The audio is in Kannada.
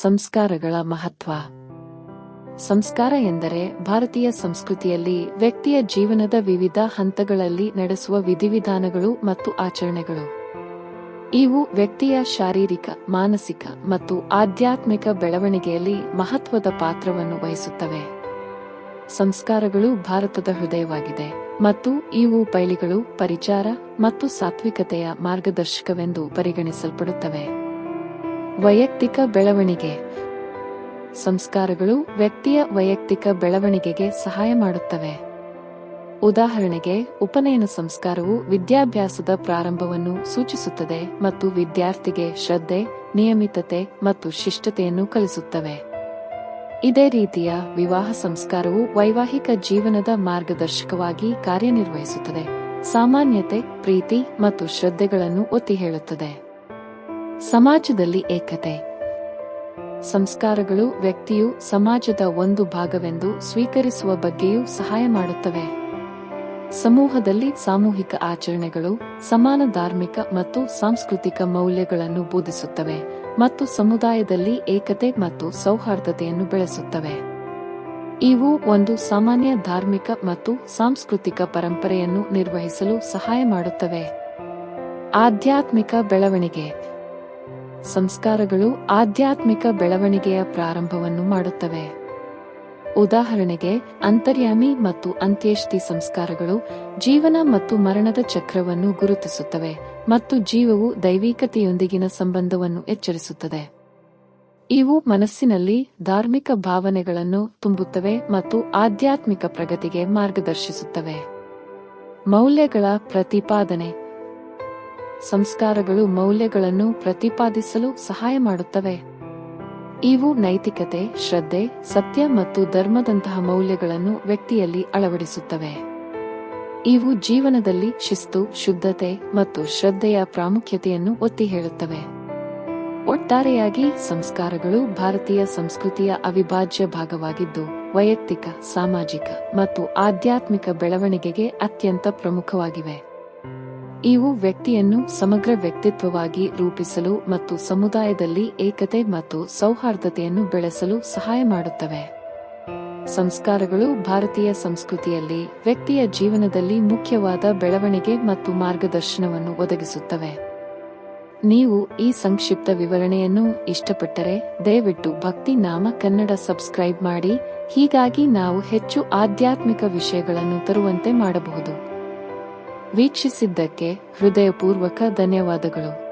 ಸಂಸ್ಕಾರಗಳ ಮಹತ್ವ. ಸಂಸ್ಕಾರ ಎಂದರೆ ಭಾರತೀಯ ಸಂಸ್ಕೃತಿಯಲ್ಲಿ ವ್ಯಕ್ತಿಯ ಜೀವನದ ವಿವಿಧ ಹಂತಗಳಲ್ಲಿ ನಡೆಸುವ ವಿಧಿವಿಧಾನಗಳು ಮತ್ತು ಆಚರಣೆಗಳು. ಇವು ವ್ಯಕ್ತಿಯ ಶಾರೀರಿಕ, ಮಾನಸಿಕ ಮತ್ತು ಆಧ್ಯಾತ್ಮಿಕ ಬೆಳವಣಿಗೆಯಲ್ಲಿ ಮಹತ್ವದ ಪಾತ್ರವನ್ನು ವಹಿಸುತ್ತವೆ. ಸಂಸ್ಕಾರಗಳು ಭಾರತದ ಹೃದಯವಾಗಿದೆ ಮತ್ತು ಇವು ಪೈಲಿಗಳು, ಪರಿಚಾರ ಮತ್ತು ಸಾತ್ವಿಕತೆಯ ಮಾರ್ಗದರ್ಶಕವೆಂದು ಪರಿಗಣಿಸಲ್ಪಡುತ್ತವೆ. ವೈಯಕ್ತಿಕ ಬೆಳವಣಿಗೆ. ಸಂಸ್ಕಾರಗಳು ವ್ಯಕ್ತಿಯ ವೈಯಕ್ತಿಕ ಬೆಳವಣಿಗೆಗೆ ಸಹಾಯ ಮಾಡುತ್ತವೆ. ಉದಾಹರಣೆಗೆ, ಉಪನಯನ ಸಂಸ್ಕಾರವು ವಿದ್ಯಾಭ್ಯಾಸದ ಪ್ರಾರಂಭವನ್ನು ಸೂಚಿಸುತ್ತದೆ ಮತ್ತು ವಿದ್ಯಾರ್ಥಿಗೆ ಶ್ರದ್ಧೆ, ನಿಯಮಿತತೆ ಮತ್ತು ಶಿಷ್ಟತೆಯನ್ನು ಕಲಿಸುತ್ತವೆ. ಇದೇ ರೀತಿಯ ವಿವಾಹ ಸಂಸ್ಕಾರವು ವೈವಾಹಿಕ ಜೀವನದ ಮಾರ್ಗದರ್ಶಕವಾಗಿ ಕಾರ್ಯನಿರ್ವಹಿಸುತ್ತದೆ. ಸಾಮಾನ್ಯತೆ, ಪ್ರೀತಿ ಮತ್ತು ಶ್ರದ್ಧೆಗಳನ್ನು ಒತ್ತಿ ಹೇಳುತ್ತದೆ ಸಮಾಜದಲ್ಲಿ ಏಕತೆ. ಸಂಸ್ಕಾರಗಳು ವ್ಯಕ್ತಿಯು ಸಮಾಜದ ಒಂದು ಭಾಗವೆಂದು ಸ್ವೀಕರಿಸುವ ಬಗ್ಗೆಯೂ ಸಹಾಯ ಮಾಡುತ್ತವೆ. ಸಮೂಹದಲ್ಲಿ ಸಾಮೂಹಿಕ ಆಚರಣೆಗಳು, ಸಮಾನ ಧಾರ್ಮಿಕ ಮತ್ತು ಸಾಂಸ್ಕೃತಿಕ ಮೌಲ್ಯಗಳನ್ನು ಬೋಧಿಸುತ್ತವೆ ಮತ್ತು ಸಮುದಾಯದಲ್ಲಿ ಏಕತೆ ಮತ್ತು ಸೌಹಾರ್ದತೆಯನ್ನು ಬೆಳೆಸುತ್ತವೆ. ಇವು ಒಂದು ಸಾಮಾನ್ಯ ಧಾರ್ಮಿಕ ಮತ್ತು ಸಾಂಸ್ಕೃತಿಕ ಪರಂಪರೆಯನ್ನು ನಿರ್ವಹಿಸಲು ಸಹಾಯ ಮಾಡುತ್ತವೆ. ಆಧ್ಯಾತ್ಮಿಕ ಬೆಳವಣಿಗೆ. ಸಂಸ್ಕಾರಗಳು ಆಧ್ಯಾತ್ಮಿಕ ಬೆಳವಣಿಗೆಯ ಪ್ರಾರಂಭವನ್ನು ಮಾಡುತ್ತವೆ. ಉದಾಹರಣೆಗೆ, ಅಂತರ್ಯಾಮಿ ಮತ್ತು ಅಂತ್ಯೇಷ್ಟಿ ಸಂಸ್ಕಾರಗಳು ಜೀವನ ಮತ್ತು ಮರಣದ ಚಕ್ರವನ್ನು ಗುರುತಿಸುತ್ತವೆ ಮತ್ತು ಜೀವವು ದೈವಿಕತೆಯೊಂದಿಗಿನ ಸಂಬಂಧವನ್ನು ಎಚ್ಚರಿಸುತ್ತದೆ. ಇವು ಮನಸ್ಸಿನಲ್ಲಿ ಧಾರ್ಮಿಕ ಭಾವನೆಗಳನ್ನು ತುಂಬುತ್ತವೆ ಮತ್ತು ಆಧ್ಯಾತ್ಮಿಕ ಪ್ರಗತಿಗೆ ಮಾರ್ಗದರ್ಶಿಸುತ್ತವೆ. ಮೌಲ್ಯಗಳ ಪ್ರತಿಪಾದನೆ ಸಂಸ್ಕಾರಗಳು ಮೌಲ್ಯಗಳನ್ನು ಪ್ರತಿಪಾದಿಸಲು ಸಹಾಯ ಮಾಡುತ್ತವೆ. ಇವು ನೈತಿಕತೆ, ಶ್ರದ್ಧೆ, ಸತ್ಯ ಮತ್ತು ಧರ್ಮದಂತಹ ಮೌಲ್ಯಗಳನ್ನು ವ್ಯಕ್ತಿಯಲ್ಲಿ ಅಳವಡಿಸುತ್ತವೆ. ಇವು ಜೀವನದಲ್ಲಿ ಶಿಸ್ತು, ಶುದ್ಧತೆ ಮತ್ತು ಶ್ರದ್ಧೆಯ ಪ್ರಾಮುಖ್ಯತೆಯನ್ನು ಒತ್ತಿ ಹೇಳುತ್ತವೆ. ಒಟ್ಟಾರೆಯಾಗಿ ಸಂಸ್ಕಾರಗಳು ಭಾರತೀಯ ಸಂಸ್ಕೃತಿಯ ಅವಿಭಾಜ್ಯ ಭಾಗವಾಗಿದ್ದು, ವೈಯಕ್ತಿಕ, ಸಾಮಾಜಿಕ ಮತ್ತು ಆಧ್ಯಾತ್ಮಿಕ ಬೆಳವಣಿಗೆಗೆ ಅತ್ಯಂತ ಪ್ರಮುಖವಾಗಿವೆ. ಇವು ವ್ಯಕ್ತಿಯನ್ನು ಸಮಗ್ರ ವ್ಯಕ್ತಿತ್ವವಾಗಿ ರೂಪಿಸಲು ಮತ್ತು ಸಮುದಾಯದಲ್ಲಿ ಏಕತೆ ಮತ್ತು ಸೌಹಾರ್ದತೆಯನ್ನು ಬೆಳೆಸಲು ಸಹಾಯ ಮಾಡುತ್ತವೆ. ಸಂಸ್ಕಾರಗಳು ಭಾರತೀಯ ಸಂಸ್ಕೃತಿಯಲ್ಲಿ ವ್ಯಕ್ತಿಯ ಜೀವನದಲ್ಲಿ ಮುಖ್ಯವಾದ ಬೆಳವಣಿಗೆ ಮತ್ತು ಮಾರ್ಗದರ್ಶನವನ್ನು ಒದಗಿಸುತ್ತವೆ. ನೀವು ಈ ಸಂಕ್ಷಿಪ್ತ ವಿವರಣೆಯನ್ನು ಇಷ್ಟಪಟ್ಟರೆ ದಯವಿಟ್ಟು ಭಕ್ತಿ ನಾಮ ಕನ್ನಡ ಸಬ್ಸ್ಕ್ರೈಬ್ ಮಾಡಿ, ಹೀಗಾಗಿ ನಾವು ಹೆಚ್ಚು ಆಧ್ಯಾತ್ಮಿಕ ವಿಷಯಗಳನ್ನು ತರುವಂತೆ ಮಾಡಬಹುದು. ವೀಕ್ಷಿಸಿದ್ದಕ್ಕೆ ಹೃದಯಪೂರ್ವಕ ಧನ್ಯವಾದಗಳು.